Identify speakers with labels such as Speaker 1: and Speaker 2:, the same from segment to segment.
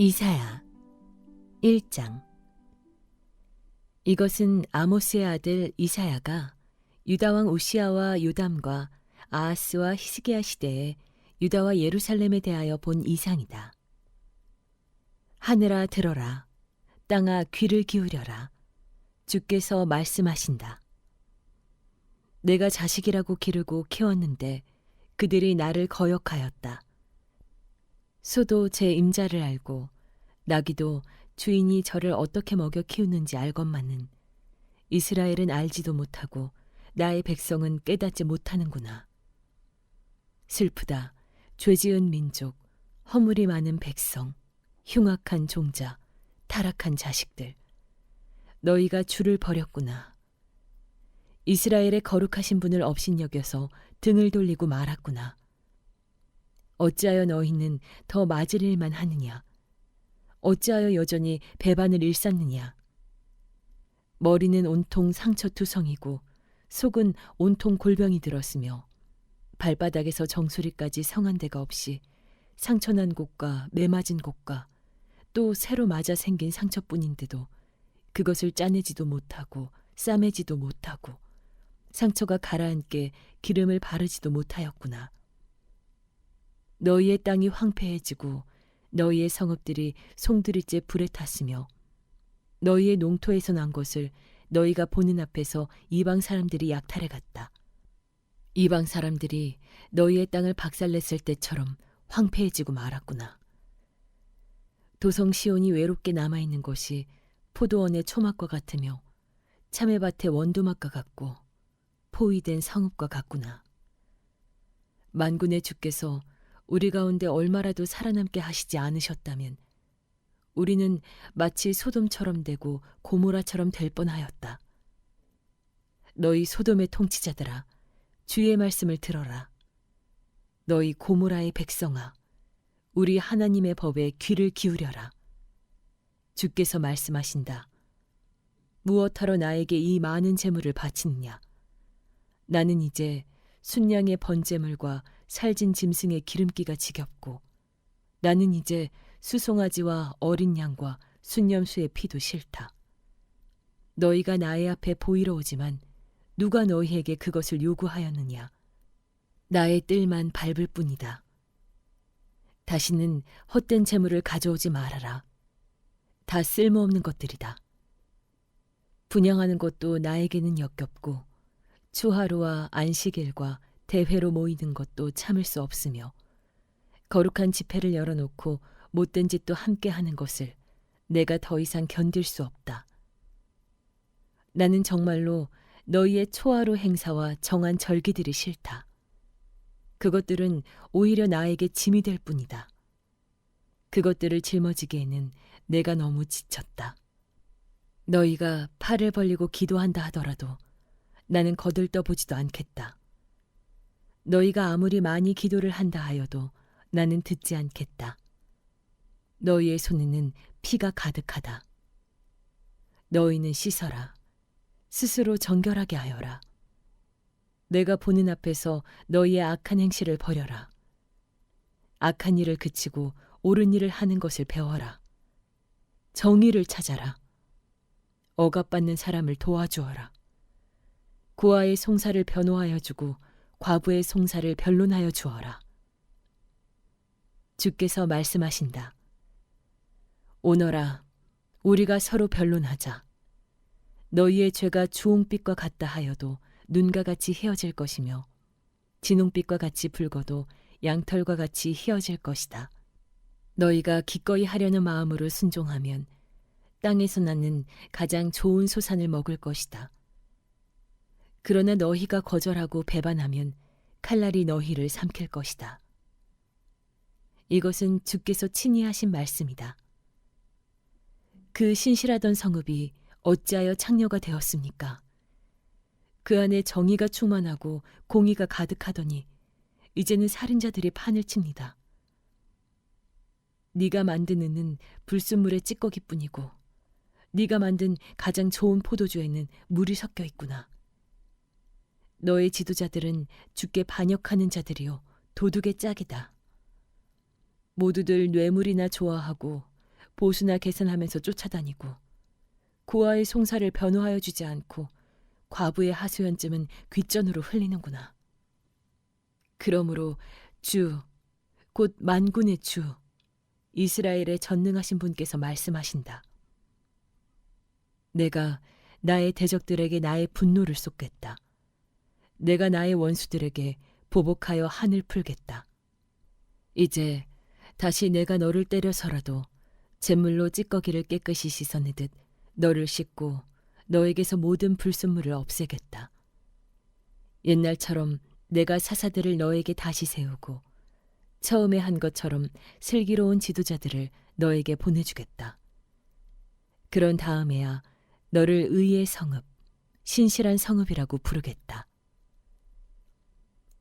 Speaker 1: 이사야 1장. 이것은 아모스의 아들 이사야가 유다 왕 우시아와 요담과 아하스와 히스기야 시대에 유다와 예루살렘에 대하여 본 이상이다. 하늘아 들어라. 땅아 귀를 기울여라 주께서 말씀하신다. 내가 자식이라고 기르고 키웠는데 그들이 나를 거역하였다. 소도 제 임자를 알고 나귀도 주인이 저를 어떻게 먹여 키우는지 알건만은 이스라엘은 알지도 못하고 나의 백성은 깨닫지 못하는구나. 슬프다. 죄지은 민족, 허물이 많은 백성, 흉악한 종자, 타락한 자식들. 너희가 주를 버렸구나. 이스라엘의 거룩하신 분을 업신여겨서 등을 돌리고 말았구나. 어찌하여 너희는 더 맞을 일만 하느냐? 어찌하여 여전히 배반을 일삼느냐? 머리는 온통 상처투성이고 속은 온통 골병이 들었으며 발바닥에서 정수리까지 성한 데가 없이 상처난 곳과 매맞은 곳과 또 새로 맞아 생긴 상처뿐인데도 그것을 짜내지도 못하고 싸매지도 못하고 상처가 가라앉게 기름을 바르지도 못하였구나. 너희의 땅이 황폐해지고 너희의 성읍들이 송두리째 불에 탔으며 너희의 농토에서 난 것을 너희가 보는 앞에서 이방 사람들이 약탈해 갔다. 이방 사람들이 너희의 땅을 박살냈을 때처럼 황폐해지고 말았구나. 도성 시온이 외롭게 남아 있는 것이 포도원의 초막과 같으며 참외밭의 원두막과 같고 포위된 성읍과 같구나. 만군의 주께서 우리 가운데 얼마라도 살아남게 하시지 않으셨다면 우리는 마치 소돔처럼 되고 고모라처럼 될 뻔하였다. 너희 소돔의 통치자들아 주의 말씀을 들어라. 너희 고모라의 백성아 우리 하나님의 법에 귀를 기울여라. 주께서 말씀하신다. 무엇하러 나에게 이 많은 재물을 바치느냐? 나는 이제 순양의 번제물과 살진 짐승의 기름기가 지겹고 나는 이제 수송아지와 어린 양과 순념수의 피도 싫다. 너희가 나의 앞에 보이러 오지만 누가 너희에게 그것을 요구하였느냐? 나의 뜰만 밟을 뿐이다. 다시는 헛된 재물을 가져오지 말아라. 다 쓸모없는 것들이다. 분양하는 것도 나에게는 역겹고 추하루와 안식일과 대회로 모이는 것도 참을 수 없으며 거룩한 집회를 열어놓고 못된 짓도 함께 하는 것을 내가 더 이상 견딜 수 없다. 나는 정말로 너희의 초하루 행사와 정한 절기들이 싫다. 그것들은 오히려 나에게 짐이 될 뿐이다. 그것들을 짊어지기에는 내가 너무 지쳤다. 너희가 팔을 벌리고 기도한다 하더라도 나는 거들떠 보지도 않겠다. 너희가 아무리 많이 기도를 한다 하여도 나는 듣지 않겠다. 너희의 손에는 피가 가득하다. 너희는 씻어라. 스스로 정결하게 하여라. 내가 보는 앞에서 너희의 악한 행실을 버려라. 악한 일을 그치고 옳은 일을 하는 것을 배워라. 정의를 찾아라. 억압받는 사람을 도와주어라. 고아의 송사를 변호하여 주고 과부의 송사를 변론하여 주어라. 주께서 말씀하신다. 오너라, 우리가 서로 변론하자. 너희의 죄가 주홍빛과 같다 하여도 눈과 같이 헤어질 것이며 진홍빛과 같이 붉어도 양털과 같이 휘어질 것이다. 너희가 기꺼이 하려는 마음으로 순종하면 땅에서 나는 가장 좋은 소산을 먹을 것이다. 그러나 너희가 거절하고 배반하면 칼날이 너희를 삼킬 것이다. 이것은 주께서 친히 하신 말씀이다. 그 신실하던 성읍이 어찌하여 창녀가 되었습니까? 그 안에 정의가 충만하고 공의가 가득하더니 이제는 살인자들이 판을 칩니다. 네가 만드는 은 불순물의 찌꺼기뿐이고 네가 만든 가장 좋은 포도주에는 물이 섞여 있구나. 너의 지도자들은 주께 반역하는 자들이요 도둑의 짝이다. 모두들 뇌물이나 좋아하고 보수나 계산하면서 쫓아다니고 고아의 송사를 변호하여 주지 않고 과부의 하소연쯤은 귓전으로 흘리는구나. 그러므로 주, 곧 만군의 주, 이스라엘의 전능하신 분께서 말씀하신다. 내가 나의 대적들에게 나의 분노를 쏟겠다. 내가 나의 원수들에게 보복하여 한을 풀겠다. 이제 다시 내가 너를 때려서라도 잿물로 찌꺼기를 깨끗이 씻어내듯 너를 씻고 너에게서 모든 불순물을 없애겠다. 옛날처럼 내가 사사들을 너에게 다시 세우고 처음에 한 것처럼 슬기로운 지도자들을 너에게 보내주겠다. 그런 다음에야 너를 의의 성읍, 신실한 성읍이라고 부르겠다.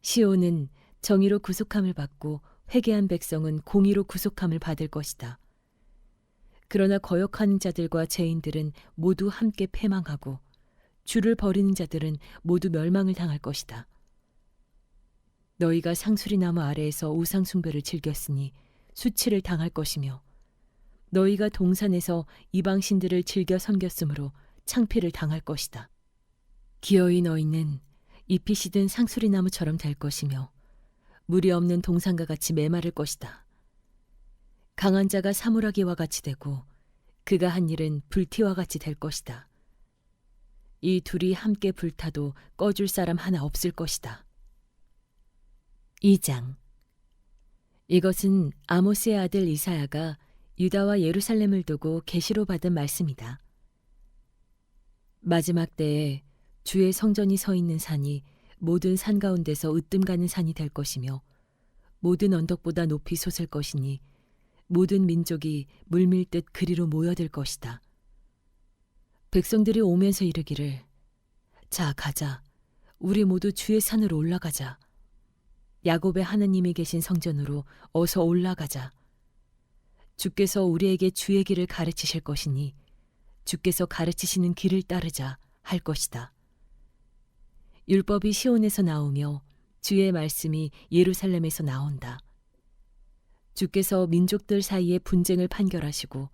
Speaker 1: 시온은 정의로 구속함을 받고 회개한 백성은 공의로 구속함을 받을 것이다. 그러나 거역하는 자들과 죄인들은 모두 함께 패망하고 주를 버리는 자들은 모두 멸망을 당할 것이다. 너희가 상수리 나무 아래에서 우상 숭배를 즐겼으니 수치를 당할 것이며 너희가 동산에서 이방 신들을 즐겨 섬겼으므로 창피를 당할 것이다. 기어이 너희는 잎이 시든 상수리 나무처럼 될 것이며 물이 없는 동산과 같이 메마를 것이다. 강한 자가 사물하기와 같이 되고 그가 한 일은 불티와 같이 될 것이다. 이 둘이 함께 불타도 꺼줄 사람 하나 없을 것이다. 2장 이것은 아모스의 아들 이사야가 유다와 예루살렘을 두고 계시로 받은 말씀이다. 마지막 때에 주의 성전이 서 있는 산이 모든 산 가운데서 으뜸 가는 산이 될 것이며 모든 언덕보다 높이 솟을 것이니 모든 민족이 물밀 듯 그리로 모여들 것이다. 백성들이 오면서 이르기를 자 가자 우리 모두 주의 산으로 올라가자 야곱의 하나님이 계신 성전으로 어서 올라가자 주께서 우리에게 주의 길을 가르치실 것이니 주께서 가르치시는 길을 따르자 할 것이다. 율법이 시온에서 나오며 주의 말씀이 예루살렘에서 나온다. 주께서 민족들 사이의 분쟁을 판결하시고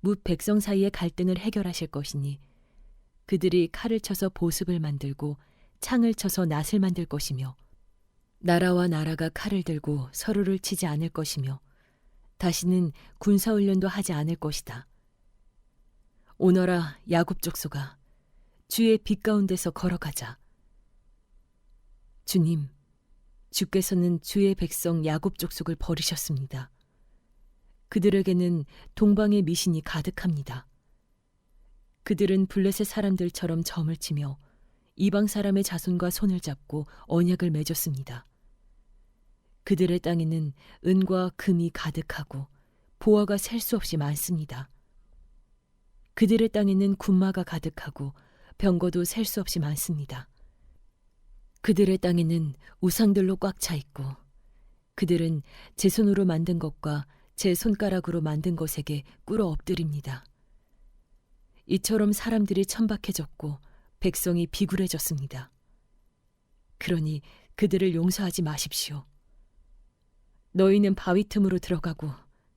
Speaker 1: 뭇 백성 사이의 갈등을 해결하실 것이니 그들이 칼을 쳐서 보습을 만들고 창을 쳐서 낫을 만들 것이며 나라와 나라가 칼을 들고 서로를 치지 않을 것이며 다시는 군사훈련도 하지 않을 것이다. 오너라 야곱 족속아 주의 빛 가운데서 걸어가자. 주님, 주께서는 주의 백성 야곱 족속을 버리셨습니다. 그들에게는 동방의 미신이 가득합니다. 그들은 블레셋 사람들처럼 점을 치며 이방 사람의 자손과 손을 잡고 언약을 맺었습니다. 그들의 땅에는 은과 금이 가득하고 보화가 셀 수 없이 많습니다. 그들의 땅에는 군마가 가득하고 병거도 셀 수 없이 많습니다. 그들의 땅에는 우상들로 꽉 차 있고 그들은 제 손으로 만든 것과 제 손가락으로 만든 것에게 꿇어 엎드립니다. 이처럼 사람들이 천박해졌고 백성이 비굴해졌습니다. 그러니 그들을 용서하지 마십시오. 너희는 바위 틈으로 들어가고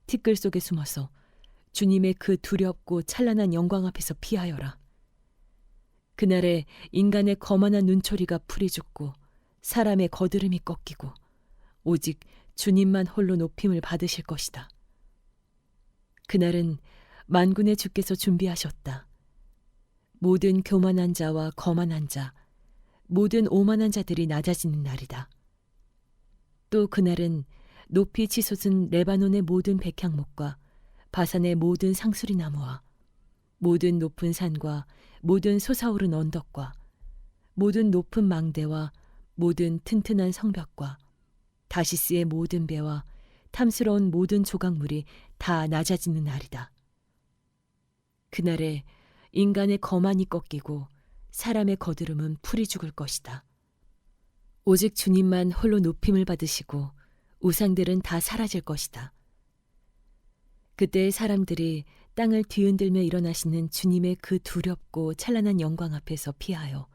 Speaker 1: 티끌 속에 숨어서 주님의 그 두렵고 찬란한 영광 앞에서 피하여라. 그날에 인간의 거만한 눈초리가 풀이 죽고 사람의 거드름이 꺾이고 오직 주님만 홀로 높임을 받으실 것이다. 그날은 만군의 주께서 준비하셨다. 모든 교만한 자와 거만한 자, 모든 오만한 자들이 낮아지는 날이다. 또 그날은 높이 치솟은 레바논의 모든 백향목과 바산의 모든 상수리 나무와 모든 높은 산과 모든 솟아오른 언덕과 모든 높은 망대와 모든 튼튼한 성벽과 다시스의 모든 배와 탐스러운 모든 조각물이 다 낮아지는 날이다. 그날에 인간의 거만이 꺾이고 사람의 거드름은 풀이 죽을 것이다. 오직 주님만 홀로 높임을 받으시고 우상들은 다 사라질 것이다. 그때 사람들이 땅을 뒤흔들며 일어나시는 주님의 그 두렵고 찬란한 영광 앞에서 피하여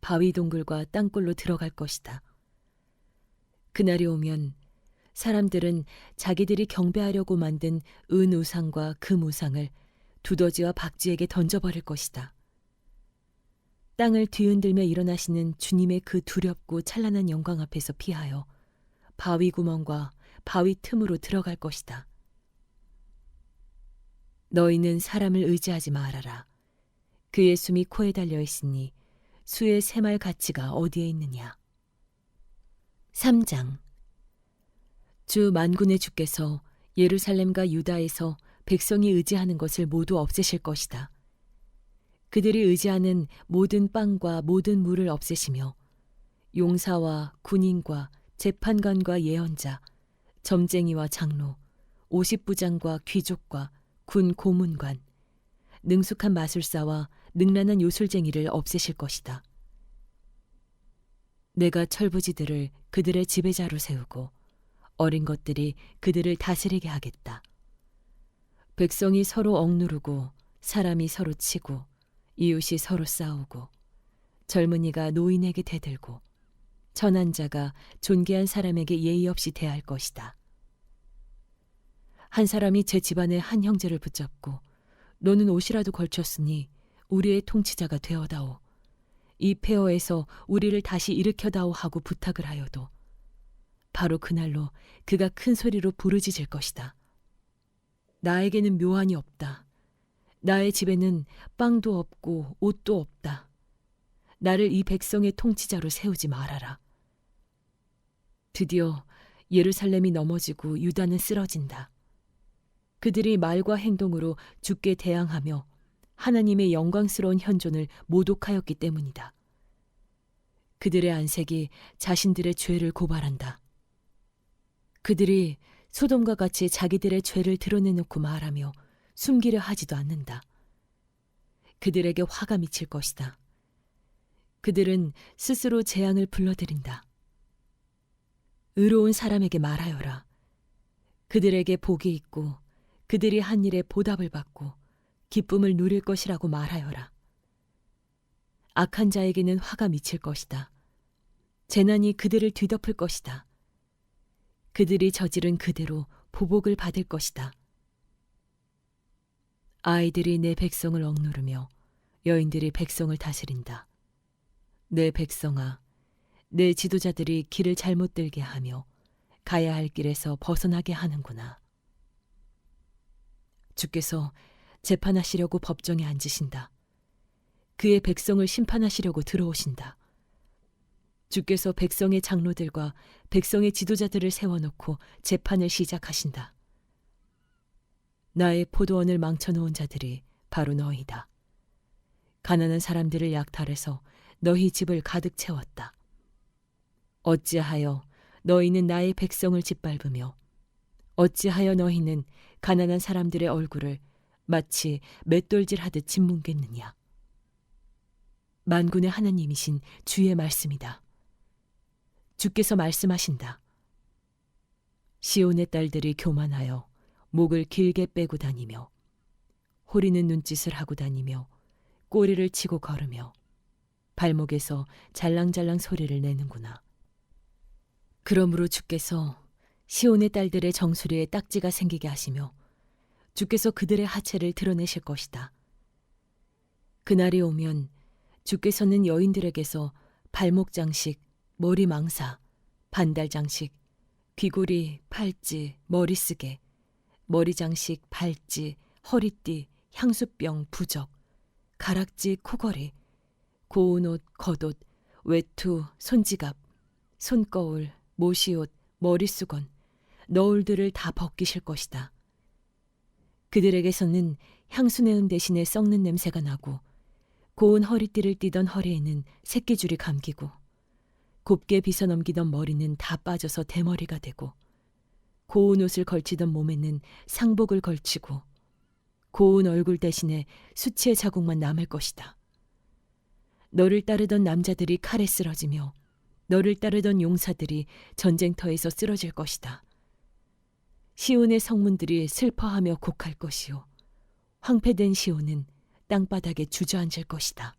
Speaker 1: 바위 동굴과 땅굴로 들어갈 것이다. 그날이 오면 사람들은 자기들이 경배하려고 만든 은 우상과 금 우상을 두더지와 박쥐에게 던져버릴 것이다. 땅을 뒤흔들며 일어나시는 주님의 그 두렵고 찬란한 영광 앞에서 피하여 바위 구멍과 바위 틈으로 들어갈 것이다. 너희는 사람을 의지하지 말아라. 그의 숨이 코에 달려 있으니 수의 새말 가치가 어디에 있느냐. 3장 주 만군의 주께서 예루살렘과 유다에서 백성이 의지하는 것을 모두 없애실 것이다. 그들이 의지하는 모든 빵과 모든 물을 없애시며 용사와 군인과 재판관과 예언자, 점쟁이와 장로, 오십부장과 귀족과 군 고문관, 능숙한 마술사와 능란한 요술쟁이를 없애실 것이다. 내가 철부지들을 그들의 지배자로 세우고 어린 것들이 그들을 다스리게 하겠다. 백성이 서로 억누르고 사람이 서로 치고 이웃이 서로 싸우고 젊은이가 노인에게 대들고 천한 자가 존귀한 사람에게 예의 없이 대할 것이다. 한 사람이 제 집안의 한 형제를 붙잡고 너는 옷이라도 걸쳤으니 우리의 통치자가 되어다오. 이 폐허에서 우리를 다시 일으켜다오 하고 부탁을 하여도 바로 그날로 그가 큰 소리로 부르짖을 것이다. 나에게는 묘안이 없다. 나의 집에는 빵도 없고 옷도 없다. 나를 이 백성의 통치자로 세우지 말아라. 드디어 예루살렘이 넘어지고 유다는 쓰러진다. 그들이 말과 행동으로 죽게 대항하며 하나님의 영광스러운 현존을 모독하였기 때문이다. 그들의 안색이 자신들의 죄를 고발한다. 그들이 소돔과 같이 자기들의 죄를 드러내놓고 말하며 숨기려 하지도 않는다. 그들에게 화가 미칠 것이다. 그들은 스스로 재앙을 불러들인다. 의로운 사람에게 말하여라. 그들에게 복이 있고 그들이 한 일에 보답을 받고 기쁨을 누릴 것이라고 말하여라. 악한 자에게는 화가 미칠 것이다. 재난이 그들을 뒤덮을 것이다. 그들이 저지른 그대로 보복을 받을 것이다. 아이들이 내 백성을 억누르며 여인들이 백성을 다스린다. 내 백성아, 내 지도자들이 길을 잘못 들게 하며 가야 할 길에서 벗어나게 하는구나. 주께서 재판하시려고 법정에 앉으신다. 그의 백성을 심판하시려고 들어오신다. 주께서 백성의 장로들과 백성의 지도자들을 세워놓고 재판을 시작하신다. 나의 포도원을 망쳐놓은 자들이 바로 너희다. 가난한 사람들을 약탈해서 너희 집을 가득 채웠다. 어찌하여 너희는 나의 백성을 짓밟으며 어찌하여 너희는 가난한 사람들의 얼굴을 마치 맷돌질 하듯 짓뭉갰느냐. 만군의 하나님이신 주의 말씀이다. 주께서 말씀하신다. 시온의 딸들이 교만하여 목을 길게 빼고 다니며 호리는 눈짓을 하고 다니며 꼬리를 치고 걸으며 발목에서 잘랑잘랑 소리를 내는구나. 그러므로 주께서 시온의 딸들의 정수리에 딱지가 생기게 하시며 주께서 그들의 하체를 드러내실 것이다. 그날이 오면 주께서는 여인들에게서 발목 장식, 머리 망사, 반달 장식, 귀고리, 팔찌, 머리쓰개, 머리 장식, 발찌, 허리띠, 향수병, 부적, 가락지, 코걸이, 고운 옷, 겉옷, 외투, 손지갑, 손거울, 모시옷, 머리수건, 너울들을 다 벗기실 것이다. 그들에게서는 향수 내음 대신에 썩는 냄새가 나고 고운 허리띠를 띠던 허리에는 새끼줄이 감기고 곱게 빗어넘기던 머리는 다 빠져서 대머리가 되고 고운 옷을 걸치던 몸에는 상복을 걸치고 고운 얼굴 대신에 수치의 자국만 남을 것이다. 너를 따르던 남자들이 칼에 쓰러지며 너를 따르던 용사들이 전쟁터에서 쓰러질 것이다. 시온의 성문들이 슬퍼하며 곡할 것이요 황폐된 시온은 땅바닥에 주저앉을 것이다.